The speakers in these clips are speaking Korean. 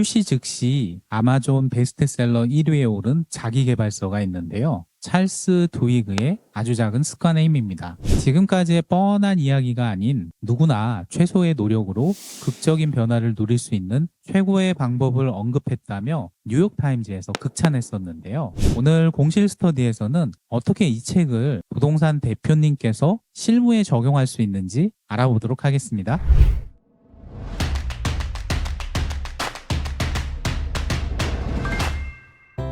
출시 즉시 아마존 베스트셀러 1위에 오른 자기개발서가 있는데요. 찰스 두이그의 아주 작은 습관의 힘입니다. 지금까지의 뻔한 이야기가 아닌 누구나 최소의 노력으로 극적인 변화를 누릴 수 있는 최고의 방법을 언급했다며 뉴욕타임즈에서 극찬했었는데요. 오늘 공실 스터디에서는 어떻게 이 책을 부동산 대표님께서 실무에 적용할 수 있는지 알아보도록 하겠습니다.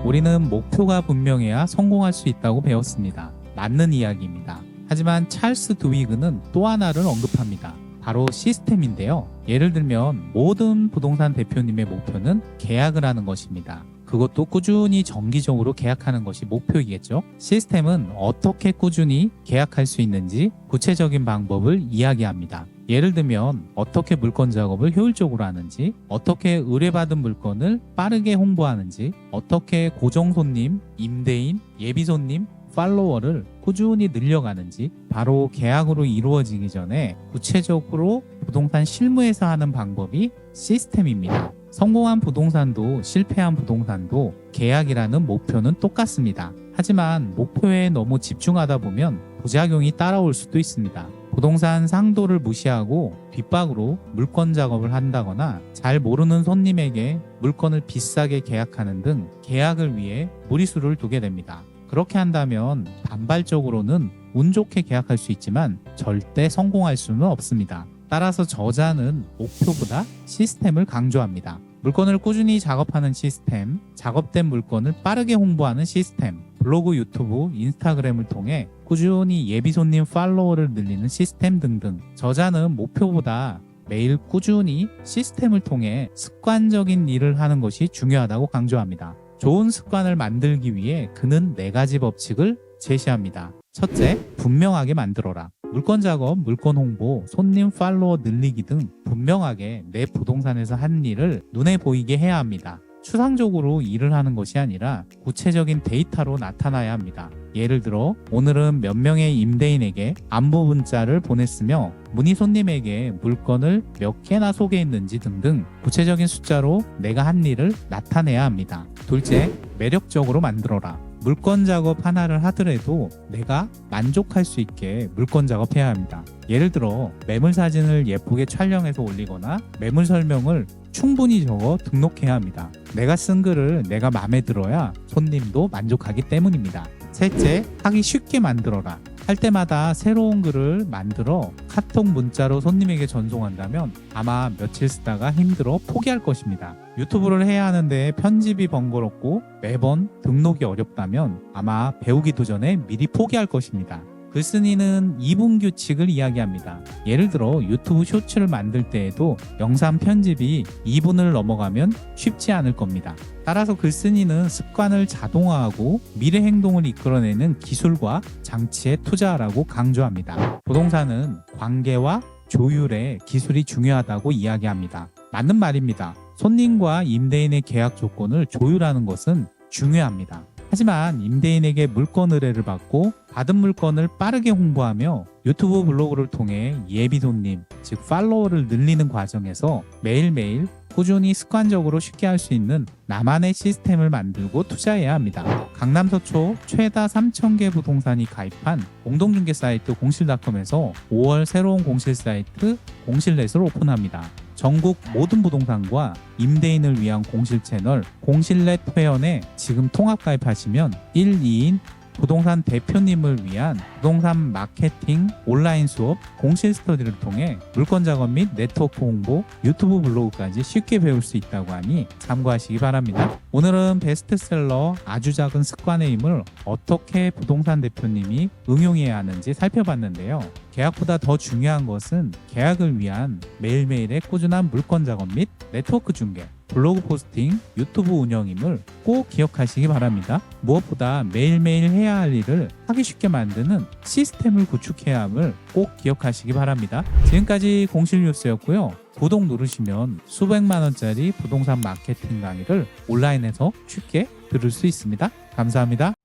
우리는 목표가 분명해야 성공할 수 있다고 배웠습니다. 맞는 이야기입니다. 하지만 찰스 두위그는 또 하나를 언급합니다. 바로 시스템인데요. 예를 들면 모든 부동산 대표님의 목표는 계약을 하는 것입니다. 그것도 꾸준히 정기적으로 계약하는 것이 목표이겠죠. 시스템은 어떻게 꾸준히 계약할 수 있는지 구체적인 방법을 이야기합니다. 예를 들면 어떻게 물건 작업을 효율적으로 하는지, 어떻게 의뢰받은 물건을 빠르게 홍보하는지, 어떻게 고정 손님, 임대인, 예비 손님, 팔로워를 꾸준히 늘려가는지 바로 계약으로 이루어지기 전에 구체적으로 부동산 실무에서 하는 방법이 시스템입니다. 성공한 부동산도 실패한 부동산도 계약이라는 목표는 똑같습니다. 하지만 목표에 너무 집중하다 보면 부작용이 따라올 수도 있습니다. 부동산 상도를 무시하고 뒷박으로 물건 작업을 한다거나 잘 모르는 손님에게 물건을 비싸게 계약하는 등 계약을 위해 무리수를 두게 됩니다. 그렇게 한다면 반발적으로는 운 좋게 계약할 수 있지만 절대 성공할 수는 없습니다. 따라서 저자는 목표보다 시스템을 강조합니다. 물건을 꾸준히 작업하는 시스템, 작업된 물건을 빠르게 홍보하는 시스템, 블로그, 유튜브, 인스타그램을 통해 꾸준히 예비 손님 팔로워를 늘리는 시스템 등등. 저자는 목표보다 매일 꾸준히 시스템을 통해 습관적인 일을 하는 것이 중요하다고 강조합니다. 좋은 습관을 만들기 위해 그는 네 가지 법칙을 제시합니다. 첫째, 분명하게 만들어라. 물건 작업, 물건 홍보, 손님 팔로워 늘리기 등 분명하게 내 부동산에서 한 일을 눈에 보이게 해야 합니다. 추상적으로 일을 하는 것이 아니라 구체적인 데이터로 나타나야 합니다. 예를 들어 오늘은 몇 명의 임대인에게 안부 문자를 보냈으며 문의 손님에게 물건을 몇 개나 소개했는지 등등 구체적인 숫자로 내가 한 일을 나타내야 합니다. 둘째, 매력적으로 만들어라. 물건 작업 하나를 하더라도 내가 만족할 수 있게 물건 작업해야 합니다. 예를 들어 매물 사진을 예쁘게 촬영해서 올리거나 매물 설명을 충분히 적어 등록해야 합니다. 내가 쓴 글을 내가 마음에 들어야 손님도 만족하기 때문입니다. 셋째, 하기 쉽게 만들어라. 할 때마다 새로운 글을 만들어 카톡 문자로 손님에게 전송한다면 아마 며칠 쓰다가 힘들어 포기할 것입니다. 유튜브를 해야 하는데 편집이 번거롭고 매번 등록이 어렵다면 아마 배우기도 전에 미리 포기할 것입니다. 글쓴이는 2분 규칙을 이야기합니다. 예를 들어 유튜브 쇼츠를 만들 때에도 영상 편집이 2분을 넘어가면 쉽지 않을 겁니다. 따라서 글쓴이는 습관을 자동화하고 미래 행동을 이끌어내는 기술과 장치에 투자하라고 강조합니다. 부동산은 관계와 조율에 기술이 중요하다고 이야기합니다. 맞는 말입니다. 손님과 임대인의 계약 조건을 조율하는 것은 중요합니다. 하지만 임대인에게 물건 의뢰를 받고 받은 물건을 빠르게 홍보하며 유튜브 블로그를 통해 예비 손님, 즉 팔로워를 늘리는 과정에서 매일매일 꾸준히 습관적으로 쉽게 할 수 있는 나만의 시스템을 만들고 투자해야 합니다. 강남 서초 최다 3,000개 부동산이 가입한 공동중개 사이트 공실닷컴에서 5월 새로운 공실 사이트 공실넷을 오픈합니다. 전국 모든 부동산과 임대인을 위한 공실 채널 공실넷 회원에 지금 통합 가입하시면 1, 2인 부동산 대표님을 위한 부동산 마케팅 온라인 수업 공실 스터디를 통해 물건 작업 및 네트워크 홍보 유튜브 블로그까지 쉽게 배울 수 있다고 하니 참고하시기 바랍니다. 오늘은 베스트셀러 아주 작은 습관의 힘을 어떻게 부동산 대표님이 응용해야 하는지 살펴봤는데요. 계약보다 더 중요한 것은 계약을 위한 매일매일의 꾸준한 물건 작업 및 네트워크 중개 블로그 포스팅, 유튜브 운영임을 꼭 기억하시기 바랍니다. 무엇보다 매일매일 해야 할 일을 하기 쉽게 만드는 시스템을 구축해야 함을 꼭 기억하시기 바랍니다. 지금까지 공실 뉴스였고요. 구독 누르시면 수백만 원짜리 부동산 마케팅 강의를 온라인에서 쉽게 들을 수 있습니다. 감사합니다.